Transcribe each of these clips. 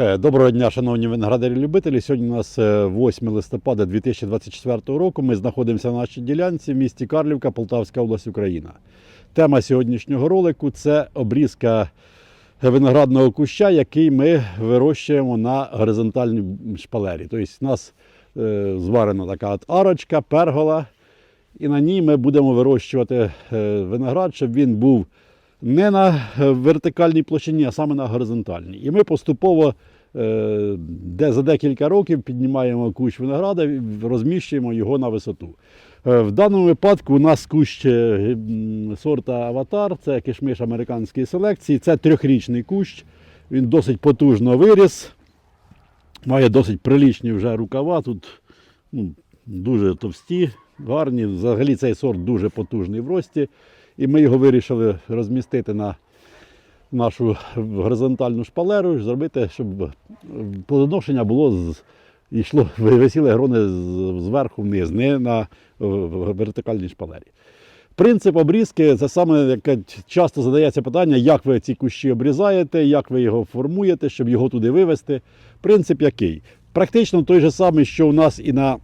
Е, Доброго дня, шановні виноградарі-любителі. Сьогодні у нас е, 8 листопада 2024 року. Ми знаходимося на нашій ділянці в місті Карлівка, Полтавська область, Україна. Тема сьогоднішнього ролику це обрізка виноградного куща, який ми вирощуємо на горизонтальній шпалері. Тобто у нас е, зварена така от арочка, пергола, і на ній ми будемо вирощувати е, виноград, щоб він був не на е, вертикальній площині, а саме на горизонтальній. І ми поступово е, де за декілька років піднімаємо кущ винограда і розміщуємо його на висоту. Е, В даному випадку у нас кущ сорта Аватар, це кишмиш американської селекції, це трьохрічний кущ. Він досить потужно виріс, має досить прилічні вже рукава. Тут ну, дуже товсті, гарні. Взагалі цей сорт дуже потужний в рості. І ми його вирішили розмістити на нашу горизонтальну шпалеру, зробити, щоб плодоношення було з. Йшло, висіли грони зверху вниз, не на вертикальній шпалері. Принцип обрізки це саме яке часто задається питання, як ви ці кущі обрізаєте, як ви його формуєте, щоб його туди вивести. Принцип який? Практично той же самий, що у нас і на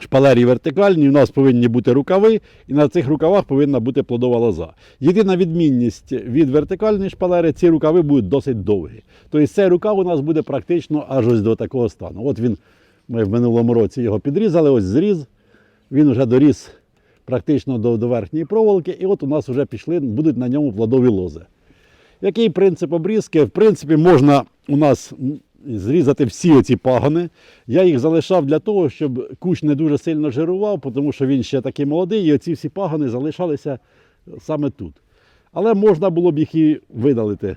шпалері вертикальні, у нас повинні бути рукави, і на цих рукавах повинна бути плодова лоза. Єдина відмінність від вертикальної шпалери, ці рукави будуть досить довгі. Тобто цей рукав у нас буде практично аж ось до такого стану. От він, ми в минулому році його підрізали, ось зріз, він вже доріс практично до, до верхньої проволоки, і от у нас вже пішли, будуть на ньому плодові лози. Який принцип обрізки? В принципі, можна у нас зрізати всі оці пагони. Я їх залишав для того, щоб кущ не дуже сильно жирував, тому що він ще такий молодий, і оці всі пагони залишалися саме тут. Але можна було б їх і видалити.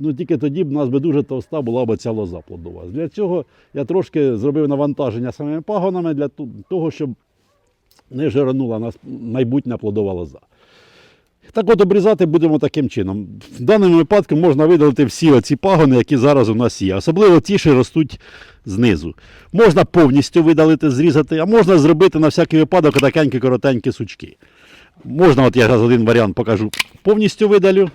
Ну, тільки тоді б у нас би дуже товста була б ця лоза плодова. Для цього я трошки зробив навантаження самими пагонами для того, щоб не жиранула нас майбутня плодова лоза. Так от обрізати будемо таким чином. В даному випадку можна видалити всі оці пагони, які зараз у нас є. Особливо ті, що ростуть знизу. Можна повністю видалити, зрізати, а можна зробити на всякий випадок такенькі коротенькі сучки. Можна, от я зараз один варіант покажу, повністю видалю.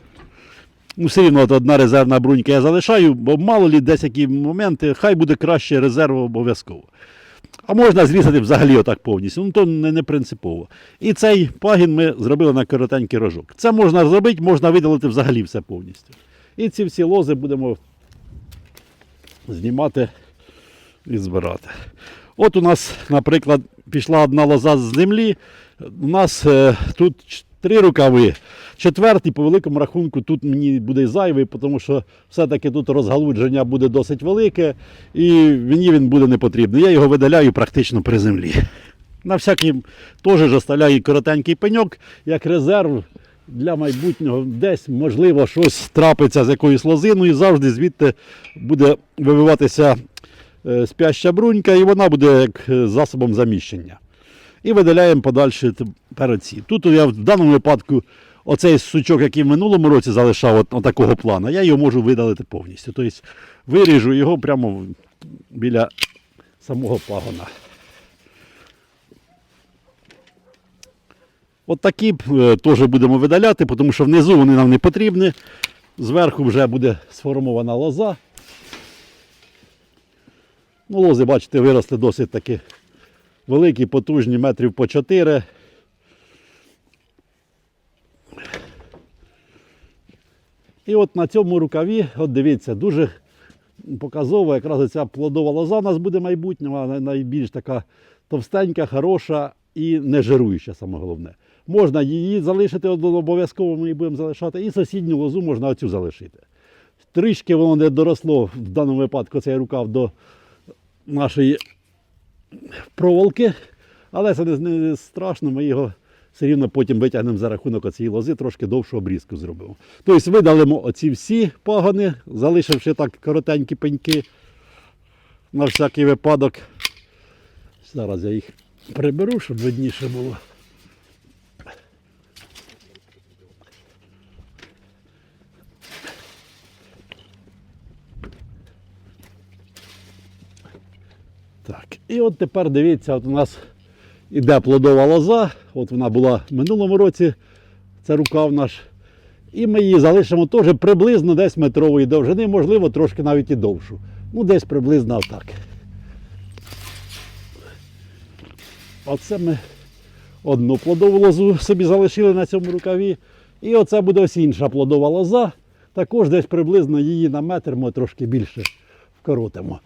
Ну, все рівно от одна резервна брунька я залишаю, бо мало лі десь які моменти, хай буде краще резерв обов'язково. А можна зрізати взагалі отак повністю, ну то не, не принципово. І цей пагін ми зробили на коротенький рожок. Це можна зробити, можна видалити взагалі все повністю. І ці всі лози будемо знімати і збирати. От у нас, наприклад, пішла одна лоза з землі. У нас е, тут три рукави. Четвертий, по великому рахунку, тут мені буде зайвий, тому що все-таки тут розгалудження буде досить велике, і мені він буде не потрібний. Я його видаляю практично при землі. На всякий теж ж оставляю коротенький пеньок, як резерв для майбутнього. Десь, можливо, щось трапиться з якоюсь лозиною, завжди звідти буде вибиватися е, спяща брунька, і вона буде як е, засобом заміщення. І видаляємо подальше тепер оці. Тут я в даному випадку оцей сучок, який в минулому році залишав от, от такого плану, я його можу видалити повністю. Тобто виріжу його прямо біля самого пагона. От такі е, теж будемо видаляти, тому що внизу вони нам не потрібні. Зверху вже буде сформована лоза. Ну, лози, бачите, виросли досить таки великі, потужні, метрів по 4. І от на цьому рукаві, от дивіться, дуже показово, якраз ця плодова лоза у нас буде майбутнього, вона найбільш така товстенька, хороша і не жируюча, саме головне. Можна її залишити обов'язково, ми її будемо залишати, і сусідню лозу можна оцю залишити. Трішки воно не доросло в даному випадку цей рукав до нашої проволоки, але це не, страшно, ми його все рівно потім витягнемо за рахунок оцієї лози, трошки довшу обрізку зробимо. Тобто видалимо оці всі пагони, залишивши так коротенькі пеньки на всякий випадок. Зараз я їх приберу, щоб видніше було. Так, і от тепер дивіться, от у нас іде плодова лоза. От вона була в минулому році. Це рукав наш. І ми її залишимо теж приблизно десь метрової довжини, можливо, трошки навіть і довшу. Ну, десь приблизно так. Оце ми одну плодову лозу собі залишили на цьому рукаві. І оце буде ось інша плодова лоза. Також десь приблизно її на метр ми трошки більше вкоротимо.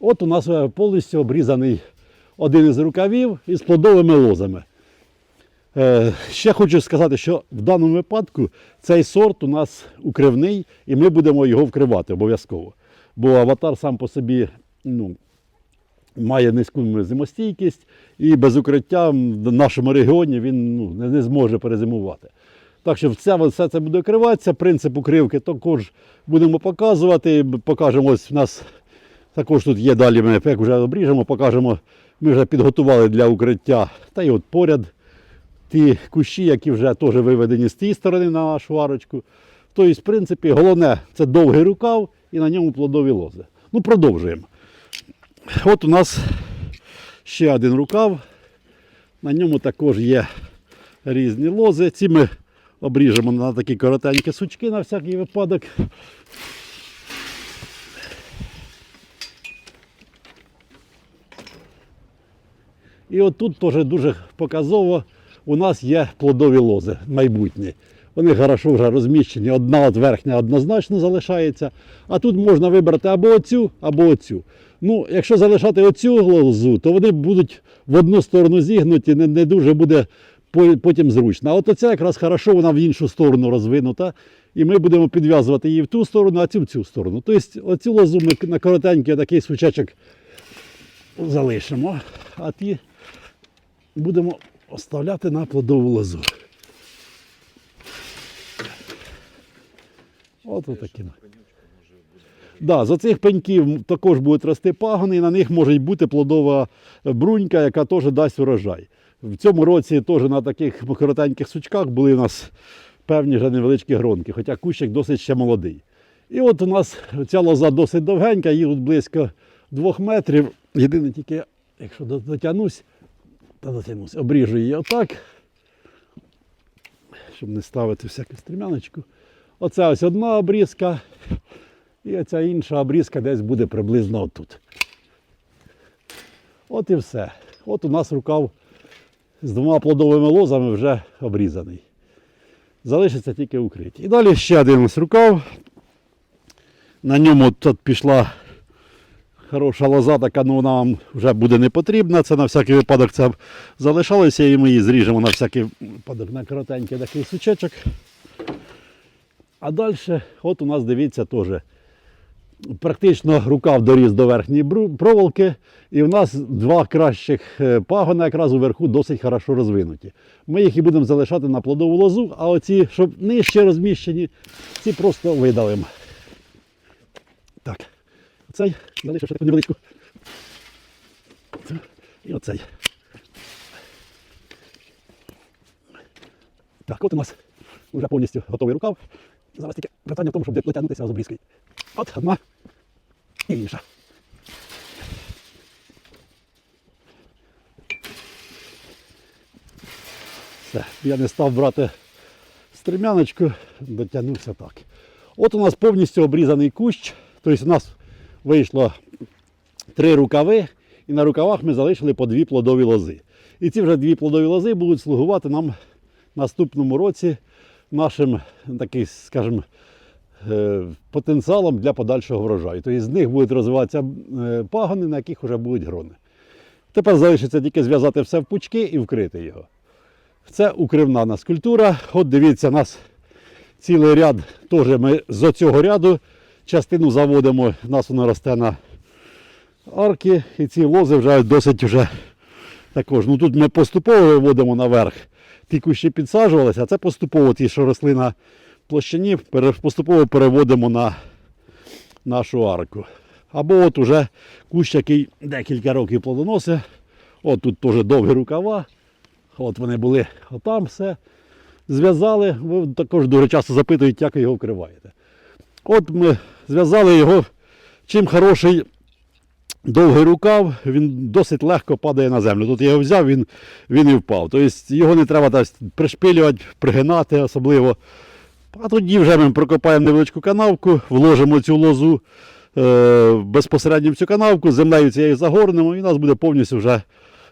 От у нас е, повністю обрізаний один із рукавів із плодовими лозами. Е, ще хочу сказати, що в даному випадку цей сорт у нас укривний, і ми будемо його вкривати обов'язково. Бо аватар сам по собі ну, має низьку зимостійкість і без укриття в нашому регіоні він ну, не, зможе перезимувати. Так що все, все це буде укриватися. Принцип укривки також будемо показувати. Покажемо, ось в нас також тут є далі, ми як вже обріжемо, покажемо. Ми вже підготували для укриття. Та й от поряд ті кущі, які вже теж виведені з тієї сторони на нашу арочку. Тобто, в принципі, головне це довгий рукав і на ньому плодові лози. Ну, продовжуємо. От у нас ще один рукав. На ньому також є різні лози. Ці ми обріжемо на такі коротенькі сучки на всякий випадок. І от тут теж дуже показово у нас є плодові лози майбутні. Вони хорошо вже розміщені, одна от верхня однозначно залишається. А тут можна вибрати або оцю, або оцю. Ну, якщо залишати оцю лозу, то вони будуть в одну сторону зігнуті, не, не дуже буде потім зручно. А от оця якраз хорошо, вона в іншу сторону розвинута. І ми будемо підв'язувати її в ту сторону, а цю в цю сторону. Тобто оцю лозу ми на коротенький такий сучечок залишимо, а ті будемо оставляти на плодову лозу. От отакими. Да, з оцих пеньків також будуть рости пагони, і на них може бути плодова брунька, яка теж дасть урожай. В цьому році теж на таких коротеньких сучках були у нас певні вже невеличкі гронки, хоча кущик досить ще молодий. І от у нас ця лоза досить довгенька, їй тут близько двох метрів. Єдине тільки, якщо дотягнусь, та дотягнусь, обріжу її отак, щоб не ставити всяку стрімяночку. Оце ось одна обрізка, і оця інша обрізка десь буде приблизно отут. От і все. От у нас рукав з двома плодовими лозами вже обрізаний. Залишиться тільки укриті. І далі ще один ось рукав. На ньому тут пішла хороша лоза, така ну вона вам вже буде не потрібна. Це на всякий випадок це залишалося і ми її зріжемо на всякий випадок на коротенький такий сучечок. А далі, от у нас дивіться теж. Практично рукав доріс до верхньої проволоки, і в нас два кращих е, пагона якраз уверху досить хорошо розвинуті. Ми їх і будемо залишати на плодову лозу, а оці, щоб нижче розміщені, ці просто видалимо. Так, оцей залишив таку невеличку. І оцей. Так, от у нас вже повністю готовий рукав. Зараз тільки питання в тому, щоб дотягнутися з обрізкою. От одна і інша. Все, я не став брати стрімяночку, дотягнувся так. От у нас повністю обрізаний кущ. Тобто у нас вийшло три рукави, і на рукавах ми залишили по дві плодові лози. І ці вже дві плодові лози будуть слугувати нам в наступному році нашим такий, скажімо, е, потенціалом для подальшого врожаю. Тобто з них будуть розвиватися е, пагони, на яких вже будуть грони. Тепер залишиться тільки зв'язати все в пучки і вкрити його. Це укривна у нас культура. От дивіться, нас цілий ряд, теж ми з цього ряду частину заводимо, у нас воно росте на арки, і ці лози вже досить вже також. Ну тут ми поступово виводимо наверх. Ті кущі підсаджувалися, а це поступово ті, що росли на площині, поступово переводимо на нашу арку. Або от уже кущ, який декілька років плодоносить. От тут теж довгі рукава. От вони були отам все. Зв'язали. Ви також дуже часто запитують, як його вкриваєте. От ми зв'язали його. Чим хороший довгий рукав, він досить легко падає на землю. Тут я його взяв, він, він і впав. Тобто його не треба так пришпилювати, пригинати особливо. А тоді вже ми прокопаємо невеличку канавку, вложимо цю лозу е, безпосередньо в цю канавку, землею цією загорнемо, і у нас буде повністю вже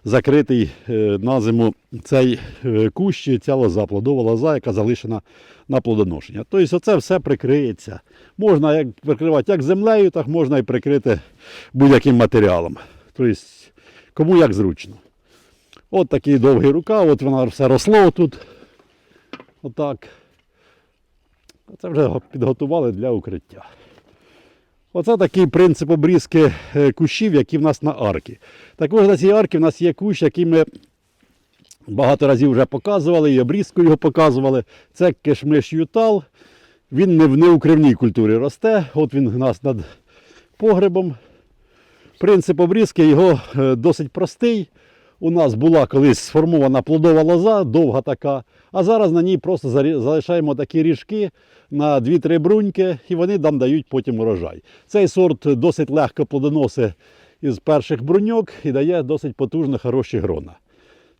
закритий е, на зиму цей е, кущ, ця лоза, плодова лоза, яка залишена на плодоношення. Тобто оце все прикриється. Можна як прикривати як землею, так можна і прикрити будь-яким матеріалом. Тобто, кому як зручно. От такий довгий рукав, от воно все росло тут. Отак. Це вже підготували для укриття. Оце такий принцип обрізки е, кущів, які в нас на арки. Також на цій арці в нас є кущ, який ми багато разів вже показували, і обрізку його показували. Це кишмиш ютал. Він не в неукривній культурі росте. От він у нас над погребом. Принцип обрізки його е, досить простий. У нас була колись сформована плодова лоза, довга така, а зараз на ній просто залишаємо такі ріжки на 2-3 бруньки, і вони нам дають потім урожай. Цей сорт досить легко плодоносить із перших бруньок і дає досить потужно хороші грона.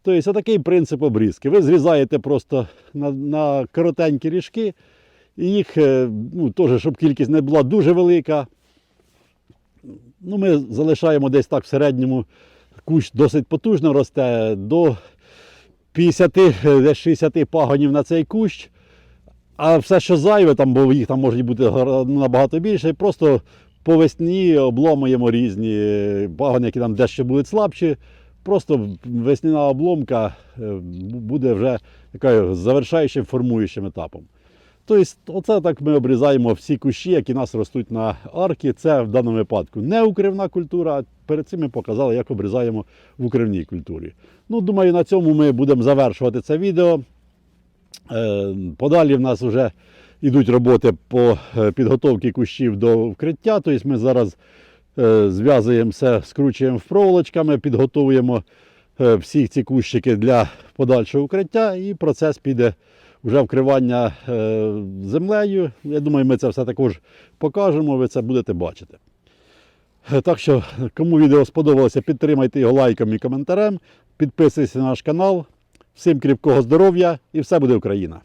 Тобто, такий принцип обрізки. Ви зрізаєте просто на, на коротенькі ріжки, і їх, е, ну, теж, щоб кількість не була дуже велика. Ну, ми залишаємо десь так в середньому кущ досить потужно росте до 50, е, десь 60 пагонів на цей кущ. А все, що зайве, там, бо їх там може бути набагато більше, просто по весні обломуємо різні е, пагони, які там дещо будуть слабші. Просто весняна обломка е, буде вже такою завершаючим формуючим етапом. Тобто, оце так ми обрізаємо всі кущі, які у нас ростуть на арки. Це в даному випадку не укривна культура. Перед цим ми показали, як обрізаємо в укривній культурі. Ну, думаю, на цьому ми будемо завершувати це відео. Е, Подалі в нас вже йдуть роботи по е, підготовці кущів до вкриття. Тобто ми зараз е, зв'язуємо все, скручуємо проволочками, підготовуємо е, всі ці кущики для подальшого укриття, і процес піде вже вкривання е, землею. Я думаю, ми це все також покажемо, ви це будете бачити. Е, Так що, кому відео сподобалося, підтримайте його лайком і коментарем, підписуйтесь на наш канал. Всім кріпкого здоров'я і все буде Україна!